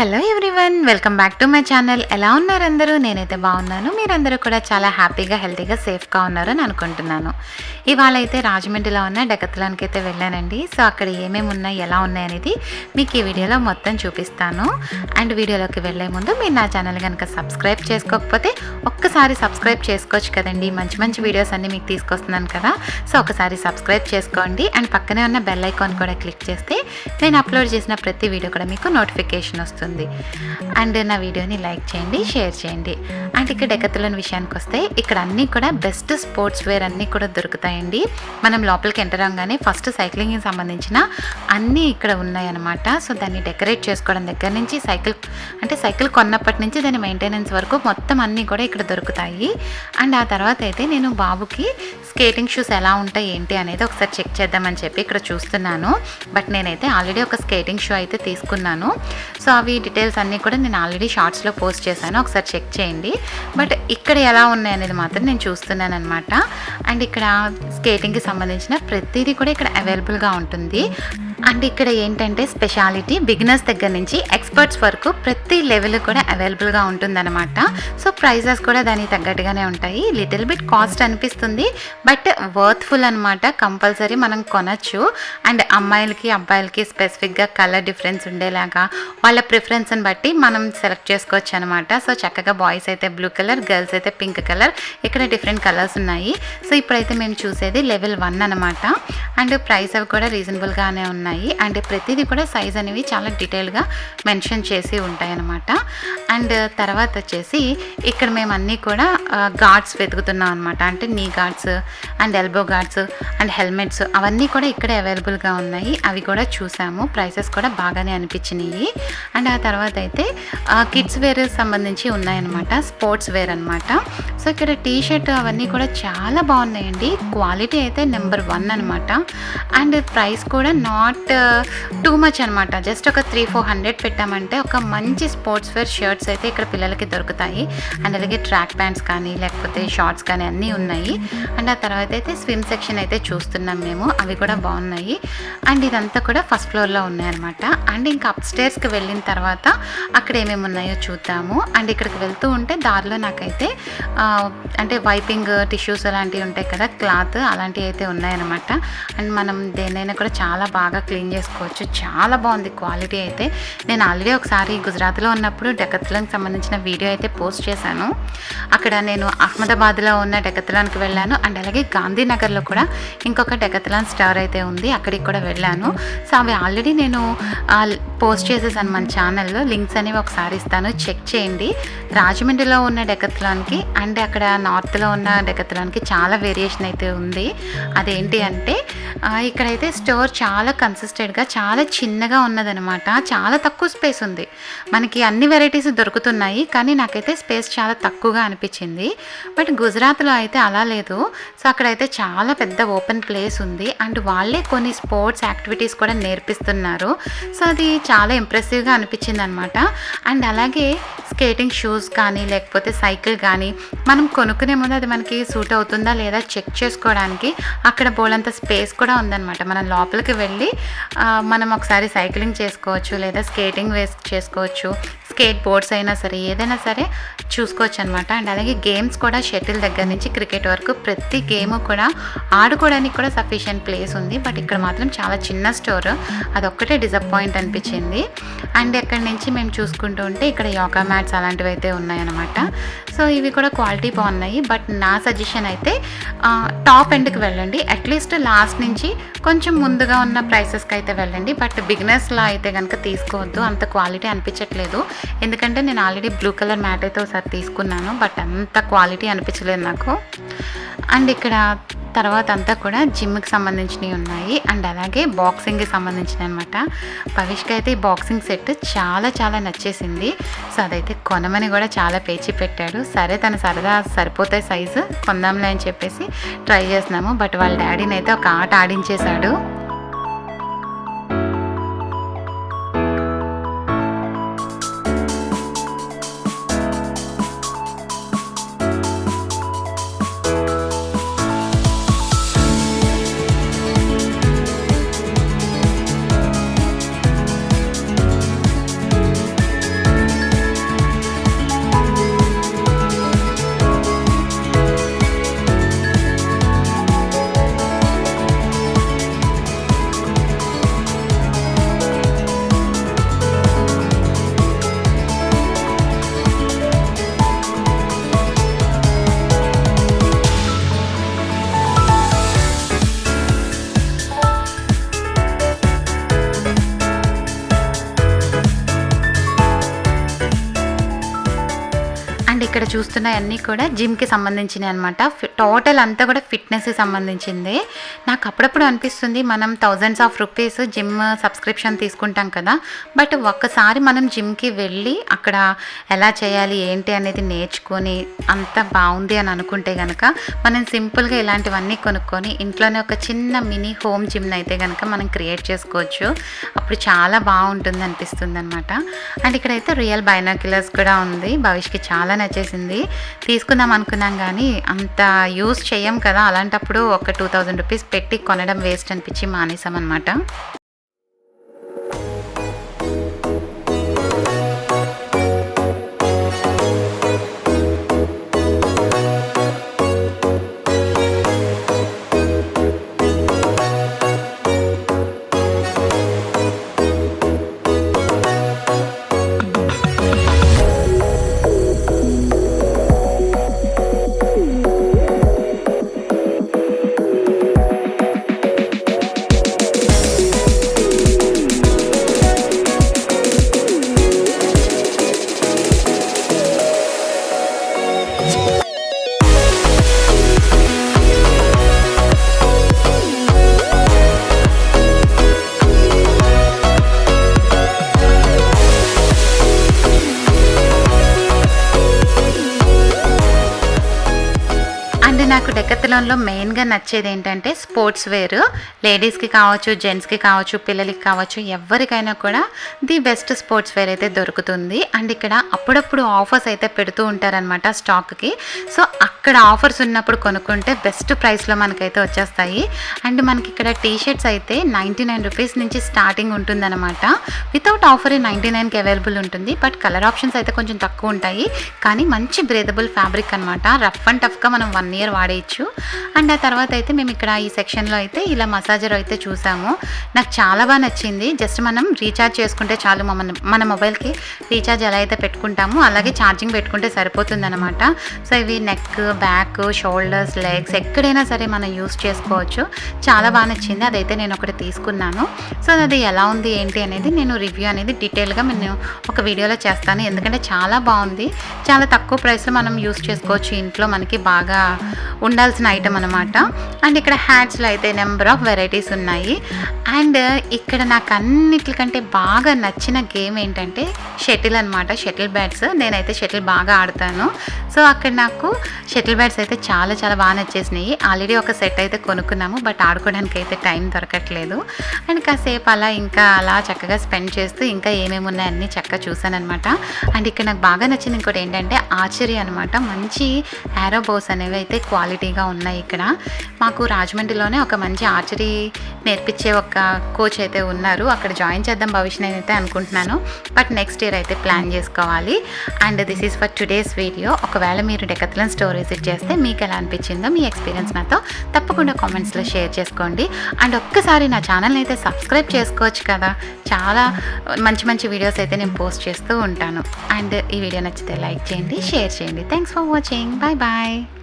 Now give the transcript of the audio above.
Hello everyone welcome back to my channel. ఎలా ఉన్నారు అందరూ? నేనైతే బాగున్నాను. మీరందరూ కూడా చాలా హ్యాపీగా హెల్తీగా సేఫ్గా ఉన్నారని అనుకుంటున్నాను. ఇవాళ అయితే రాజమండ్రిలో ఉన్న డెకత్లానికి అయితే వెళ్ళానండి. సో అక్కడ ఏమేమి ఉన్నాయి ఎలా ఉన్నాయి అనేది మీకు ఈ వీడియోలో మొత్తం చూపిస్తాను. అండ్ వీడియోలోకి వెళ్ళే ముందు మీరు నా ఛానల్ కనుక సబ్స్క్రైబ్ చేసుకోకపోతే ఒక్కసారి సబ్స్క్రైబ్ చేసుకోవచ్చు కదండి. మంచి మంచి వీడియోస్ అన్నీ మీకు తీసుకొస్తున్నాను కదా. సో ఒకసారి సబ్స్క్రైబ్ చేసుకోండి. అండ్ పక్కనే ఉన్న బెల్ ఐకాన్ కూడా క్లిక్ చేస్తే నేను అప్లోడ్ చేసిన ప్రతి వీడియో కూడా మీకు నోటిఫికేషన్ వస్తుంది. అండ్ నా వీడియోని లైక్ చేయండి షేర్ చేయండి. అండ్ ఇక్కడ డెకత్లోని విషయానికి వస్తే ఇక్కడ అన్నీ కూడా బెస్ట్ స్పోర్ట్స్ వేర్ అన్నీ కూడా దొరుకుతాయండి. మనం లోపలికి ఎంటర్ అవగానే ఫస్ట్ సైక్లింగ్కి సంబంధించిన అన్నీ ఇక్కడ ఉన్నాయన్నమాట. సో దాన్ని డెకరేట్ చేసుకోవడం దగ్గర నుంచి సైకిల్ అంటే సైకిల్ కొన్నప్పటి నుంచి దాని మెయింటెనెన్స్ వరకు మొత్తం అన్నీ కూడా ఇక్కడ దొరుకుతాయి. అండ్ ఆ తర్వాత అయితే నేను బాబుకి స్కేటింగ్ షూస్ ఎలా ఉంటాయి ఏంటి అనేది ఒకసారి చెక్ చేద్దామని చెప్పి ఇక్కడ చూస్తున్నాను. బట్ నేనైతే ఆల్రెడీ ఒక స్కేటింగ్ షూ అయితే తీసుకున్నాను. సో అవి డీటెయిల్స్ అన్నీ కూడా నేను ఆల్రెడీ షార్ట్స్లో పోస్ట్ చేశాను. ఒకసారి చెక్ చేయండి. బట్ ఇక్కడ ఎలా ఉన్నాయి అనేది మాత్రం నేను చూస్తున్నాను అనమాట అండ్ ఇక్కడ స్కేటింగ్కి సంబంధించిన ప్రతిదీ కూడా ఇక్కడ అవైలబుల్గా ఉంటుంది. అండ్ ఇక్కడ ఏంటంటే స్పెషాలిటీ బిగినర్స్ దగ్గర నుంచి ఎక్స్పర్ట్స్ వరకు ప్రతి లెవెల్ కూడా అవైలబుల్గా ఉంటుందన్నమాట. సో ప్రైజెస్ కూడా దానికి తగ్గట్టుగానే ఉంటాయి. లిటిల్ బిట్ కాస్ట్ అనిపిస్తుంది బట్ వర్త్ఫుల్ అనమాట కంపల్సరీ మనం కొనచ్చు. అండ్ అమ్మాయిలకి అబ్బాయిలకి స్పెసిఫిక్గా కలర్ డిఫరెన్స్ ఉండేలాగా వాళ్ళ ప్రిఫరెన్స్ని బట్టి మనం సెలెక్ట్ చేసుకోవచ్చు అనమాట సో చక్కగా బాయ్స్ అయితే బ్లూ కలర్ గర్ల్స్ అయితే పింక్ కలర్ ఇక్కడ డిఫరెంట్ కలర్స్ ఉన్నాయి. సో ఇప్పుడైతే మేము చూసేది లెవెల్ వన్ అనమాట అండ్ ప్రైస్ అవి కూడా రీజనబుల్గానే ఉన్నాయి. ఉన్నాయి. అండ్ ప్రతిదీ కూడా సైజ్ అనేవి చాలా డీటెయిల్గా మెన్షన్ చేసి ఉంటాయి అనమాట అండ్ తర్వాత వచ్చేసి ఇక్కడ మేము అన్నీ కూడా గార్డ్స్ వెతుకుతున్నాం అనమాట అంటే knee guards and elbow guards and helmets అవన్నీ కూడా ఇక్కడ అవైలబుల్గా ఉన్నాయి. అవి కూడా చూసాము. ప్రైసెస్ కూడా బాగానే అనిపించినాయి. అండ్ ఆ తర్వాత అయితే కిడ్స్ వేర్ సంబంధించి ఉన్నాయన్నమాట. స్పోర్ట్స్ వేర్ అనమాట సో ఇక్కడ టీ షర్ట్ అవన్నీ కూడా చాలా బాగున్నాయండి. క్వాలిటీ అయితే నెంబర్ వన్ అనమాట అండ్ ప్రైస్ కూడా నాట్ టూ మచ్ అనమాట జస్ట్ ఒక త్రీ ఫోర్ హండ్రెడ్ పెట్టామంటే ఒక మంచి స్పోర్ట్స్ వేర్ షర్ట్స్ అయితే ఇక్కడ పిల్లలకి దొరుకుతాయి. అండ్ అలాగే ట్రాక్ ప్యాంట్స్ కానీ లేకపోతే షార్ట్స్ కానీ అన్నీ ఉన్నాయి. అండ్ ఆ తర్వాత అయితే స్విమ్ సెక్షన్ అయితే చూస్తున్నాం మేము. అవి కూడా బాగున్నాయి. అండ్ ఇదంతా కూడా ఫస్ట్ ఫ్లోర్లో ఉన్నాయన్నమాట అండ్ ఇంకా అప్ స్టేర్స్కి వెళ్ళిన తర్వాత అక్కడ ఏమేమి ఉన్నాయో చూద్దాము. అండ్ ఇక్కడికి వెళ్తూ ఉంటే దారిలో నాకైతే అంటే వైపింగ్ టిష్యూస్ అలాంటివి ఉంటాయి కదా క్లాత్ అలాంటివి అయితే ఉన్నాయన్నమాట. అండ్ మనం దేన్నైనా కూడా చాలా బాగా క్లీన్ చేసుకోవచ్చు. చాలా బాగుంది క్వాలిటీ అయితే. నేను ఆల్రెడీ ఒకసారి గుజరాత్లో ఉన్నప్పుడు డెకత్లాన్కి సంబంధించిన వీడియో అయితే పోస్ట్ చేశాను. అక్కడ నేను అహ్మదాబాద్లో ఉన్న డెకత్లాన్కి వెళ్ళాను. అండ్ అలాగే గాంధీనగర్లో కూడా ఇంకొక డెకత్లాన్ స్టార్ అయితే ఉంది. అక్కడికి కూడా వెళ్ళాను. సో అవి ఆల్రెడీ నేను పోస్ట్ చేసేసాను మన ఛానల్లో. లింక్స్ అనేవి ఒకసారి ఇస్తాను. చెక్ చేయండి. రాజమండ్రిలో ఉన్న డెకత్లాన్కి అండ్ అక్కడ నార్త్లో ఉన్న డెకత్లాన్కి చాలా వేరియేషన్ అయితే ఉంది. అదేంటి అంటే ఇక్కడైతే స్టోర్ చాలా కన్సిస్టెంట్గా చాలా చిన్నగా ఉన్నదనమాట చాలా తక్కువ స్పేస్ ఉంది. మనకి అన్ని వెరైటీస్ దొరుకుతున్నాయి. కానీ నాకైతే స్పేస్ చాలా తక్కువగా అనిపించింది. బట్ గుజరాత్లో అయితే అలా లేదు. సో అక్కడైతే చాలా పెద్ద ఓపెన్ ప్లేస్ ఉంది. అండ్ వాళ్ళే కొన్ని స్పోర్ట్స్ యాక్టివిటీస్ కూడా నేర్పిస్తున్నారు. సో అది చాలా ఇంప్రెసివ్గా అనిపించింది అనమాట అండ్ అలాగే స్కేటింగ్ షూస్ కానీ లేకపోతే సైకిల్ కానీ మనం కొనుక్కునే ముందు అది మనకి సూట్ అవుతుందా లేదా చెక్ చేసుకోవడానికి అక్కడ బోలంత స్పేస్ కూడా ఉందన్నమాట. మనం లోపలికి వెళ్ళి మనం ఒకసారి సైక్లింగ్ చేసుకోవచ్చు లేదా స్కేటింగ్ వేస్ చేసుకోవచ్చు. స్కేట్ బోర్డ్స్ అయినా సరే ఏదైనా సరే చూసుకోవచ్చు అనమాట అండ్ అలాగే గేమ్స్ కూడా షటిల్ దగ్గర నుంచి క్రికెట్ వరకు ప్రతి గేమ్ కూడా ఆడుకోవడానికి కూడా సఫిషియెంట్ ప్లేస్ ఉంది. బట్ ఇక్కడ మాత్రం చాలా చిన్న స్టోర్. అదొక్కటే డిసప్పాయింట్ అనిపించింది. అండ్ ఎక్కడి నుంచి మేము చూసుకుంటూ ఉంటే ఇక్కడ యోగా మ్యాట్స్ అలాంటివి అయితే ఉన్నాయన్నమాట. సో ఇవి కూడా క్వాలిటీ బాగున్నాయి. బట్ నా సజెషన్ అయితే టాప్ ఎండ్కి వెళ్ళండి. అట్లీస్ట్ లాస్ట్ నుంచి కొంచెం ముందుగా ఉన్న ప్రైసెస్కి అయితే వెళ్ళండి. బట్ బిగినర్స్లో అయితే కనుక తీసుకోవద్దు. అంత క్వాలిటీ అనిపించట్లేదు. ఎందుకంటే నేను ఆల్రెడీ బ్లూ కలర్ మ్యాట్ అయితే ఒకసారి తీసుకున్నాను బట్ అంత క్వాలిటీ అనిపించలేదు నాకు. అండ్ ఇక్కడ తర్వాత అంతా కూడా జిమ్కి సంబంధించినవి ఉన్నాయి. అండ్ అలాగే బాక్సింగ్కి సంబంధించినవి అనమాట భవిష్కి అయితే ఈ బాక్సింగ్ సెట్ చాలా చాలా నచ్చేసింది. సో అదైతే కొనమని కూడా చాలా పేచి పెట్టాడు. సరే తన సరదా సరిపోతాయి సైజు కొందాంలే అని చెప్పేసి ట్రై చేస్తున్నాము. బట్ వాళ్ళ డాడీని అయితే ఒక ఆట ఆడించేశాడు. చూస్తున్నవన్నీ కూడా జిమ్కి సంబంధించినవి అనమాట టోటల్ అంతా కూడా ఫిట్నెస్కి సంబంధించింది. నాకు అప్పుడప్పుడు అనిపిస్తుంది మనం thousands of rupees gym subscription తీసుకుంటాం కదా. బట్ ఒక్కసారి మనం జిమ్కి వెళ్ళి అక్కడ ఎలా చేయాలి ఏంటి అనేది నేర్చుకొని అంత బాగుంది అని అనుకుంటే కనుక మనం సింపుల్గా ఇలాంటివన్నీ కొనుక్కొని ఇంట్లోనే ఒక చిన్న మినీ హోమ్ జిమ్ని అయితే కనుక మనం క్రియేట్ చేసుకోవచ్చు. అప్పుడు చాలా బాగుంటుంది అనిపిస్తుంది అనమాట అండ్ ఇక్కడైతే రియల్ బైనాక్యులర్స్ కూడా ఉంది. భవిష్కి చాలా నచ్చేసింది. తీసుకుందాం అనుకున్నాం కానీ అంత యూస్ చేయం కదా. అలాంటప్పుడు ఒక టూ థౌజండ్ రూపీస్ పెట్టి కొనడం వేస్ట్ అనిపించి మానేసాం నాకు డెక్కత్లాన్లో మెయిన్గా నచ్చేది ఏంటంటే స్పోర్ట్స్ వేర్. లేడీస్కి కావచ్చు జెంట్స్కి కావచ్చు పిల్లలకి కావచ్చు ఎవరికైనా కూడా ది బెస్ట్ స్పోర్ట్స్ వేర్ అయితే దొరుకుతుంది. అండ్ ఇక్కడ అప్పుడప్పుడు ఆఫర్స్ అయితే పెడుతూ ఉంటారనమాట స్టాక్కి. సో అక్కడ ఆఫర్స్ ఉన్నప్పుడు కొనుక్కుంటే బెస్ట్ ప్రైస్లో మనకైతే వచ్చేస్తాయి. అండ్ మనకి ఇక్కడ టీ షర్ట్స్ అయితే నైంటీ నైన్ రూపీస్ నుంచి స్టార్టింగ్ ఉంటుందన్నమాట. వితౌట్ ఆఫర్ నైంటీ నైన్కి అవైలబుల్ ఉంటుంది. బట్ కలర్ ఆప్షన్స్ అయితే కొంచెం తక్కువ ఉంటాయి. కానీ మంచి బ్రేదబుల్ ఫ్యాబ్రిక్ అనమాట రఫ్ అండ్ టఫ్గా మనం వన్ ఇయర్ వాడేయచ్చు. అండ్ ఆ తర్వాత అయితే మేము ఇక్కడ ఈ సెక్షన్లో అయితే ఇలా మసాజర్ అయితే చూసాము. నాకు చాలా బాగా నచ్చింది. జస్ట్ మనం రీఛార్జ్ చేసుకుంటే చాలు. మన మన మొబైల్కి రీఛార్జ్ ఎలా అయితే పెట్టుకుంటామో అలాగే ఛార్జింగ్ పెట్టుకుంటే సరిపోతుందన్నమాట. సో ఇవి నెక్ బ్యాక్ షోల్డర్స్ లెగ్స్ ఎక్కడైనా సరే మనం యూస్ చేసుకోవచ్చు. చాలా బాగా నచ్చింది. అదైతే నేను ఒకటి తీసుకున్నాను. సో అది ఎలా ఉంది ఏంటి అనేది నేను రివ్యూ అనేది డీటెయిల్గా నేను ఒక వీడియోలో చేస్తాను. ఎందుకంటే చాలా బాగుంది. చాలా తక్కువ ప్రైస్లో మనం యూస్ చేసుకోవచ్చు. ఇంట్లో మనకి బాగా ఉండాల్సిన ఐటమ్ అనమాట అండ్ ఇక్కడ హ్యాట్స్లో అయితే నెంబర్ ఆఫ్ వెరైటీస్ ఉన్నాయి. అండ్ ఇక్కడ నాకు అన్నిటికంటే బాగా నచ్చిన గేమ్ ఏంటంటే షటిల్ అనమాట షటిల్ బ్యాట్స్ నేనైతే షటిల్ బాగా ఆడతాను. సో అక్కడ నాకు షటిల్ బ్యాట్స్ అయితే చాలా చాలా బాగా నచ్చేసినాయి. ఆల్రెడీ ఒక సెట్ అయితే కొనుక్కున్నాము బట్ ఆడుకోవడానికి అయితే టైం దొరకట్లేదు. అండ్ కాసేపు అలా ఇంకా అలా చక్కగా స్పెండ్ చేస్తూ ఇంకా ఏమేమి ఉన్నాయి అన్నీ చక్కగా చూసానమాట అండ్ ఇక్కడ నాకు బాగా నచ్చింది ఇంకోటి ఏంటంటే ఆశ్చర్య అనమాట మంచి యారో బోస్ అనేవి అయితే క్వాలిటీగా ఉన్నాయి ఇక్కడ. మాకు రాజమండ్రిలోనే ఒక మంచి ఆర్చరీ నేర్పించే ఒక కోచ్ అయితే ఉన్నారు. అక్కడ జాయిన్ చేద్దాం భవిష్యత్ అయితే అనుకుంటున్నాను. బట్ నెక్స్ట్ ఇయర్ అయితే ప్లాన్ చేసుకోవాలి. And this is for today's video ఒకవేళ మీరు డెకత్లన్ స్టోర్ విజిట్ చేస్తే మీకు ఎలా అనిపించిందో మీ ఎక్స్పీరియన్స్ నాతో తప్పకుండా కామెంట్స్లో షేర్ చేసుకోండి. అండ్ ఒక్కసారి నా ఛానల్ని అయితే సబ్స్క్రైబ్ చేసుకోవచ్చు కదా. చాలా మంచి మంచి వీడియోస్ అయితే నేను పోస్ట్ చేస్తూ ఉంటాను. అండ్ ఈ వీడియో నచ్చితే లైక్ చేయండి షేర్ చేయండి. Thanks for watching bye bye